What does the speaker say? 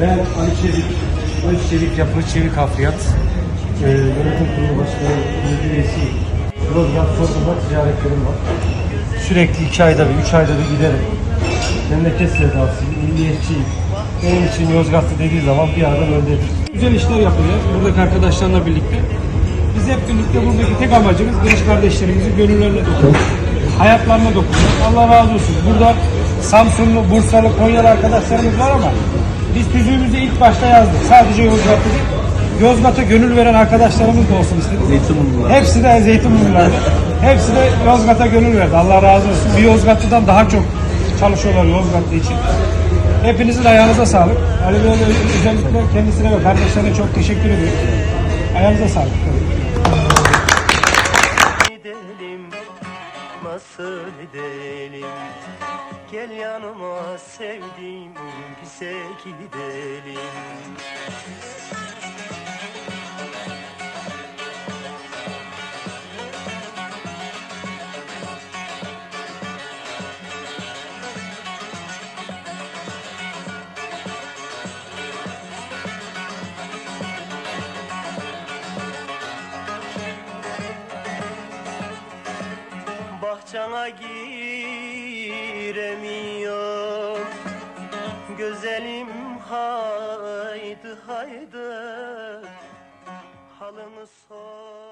Ben Ali Çevik, Ali Çevik Yapı Çevik Hafriyat. Ee, yönetim kurulu başkanı, müdür üyesiyim. Yozgat Çorlu'da ticaretlerim var. Sürekli iki ayda bir, üç ayda bir giderim. Memleket sevdasıyım, milliyetçiyim. Benim için Yozgatlı dediği zaman bir adam öndedir. Güzel işler yapılıyor buradaki arkadaşlarla birlikte. Biz hep birlikte buradaki tek amacımız genç kardeşlerimizin gönüllerine dokunmak. Hayatlarına dokunmak. Allah razı olsun. Burada Samsunlu, Bursalı, Konyalı arkadaşlarımız var ama biz tüzüğümüzü ilk başta yazdık. Sadece değil. Yozgat'a gönül veren arkadaşlarımız da olsun istedik. Zeytinburnu'lar. Hepsi de Zeytinburnu'larda. Hepsi de Yozgat'a gönül verdi. Allah razı olsun. Bir Yozgatlı'dan daha çok çalışıyorlar Yozgatlı için. Hepinizin ayağınıza sağlık. Ali Bey'e özellikle kendisine ve kardeşlerine çok teşekkür ediyorum. Ayağınıza sağlık. Edelim Gel yanıma sevdiğim bize gidelim Bahçana giremiyor. Güzelim haydi haydi. Halını sor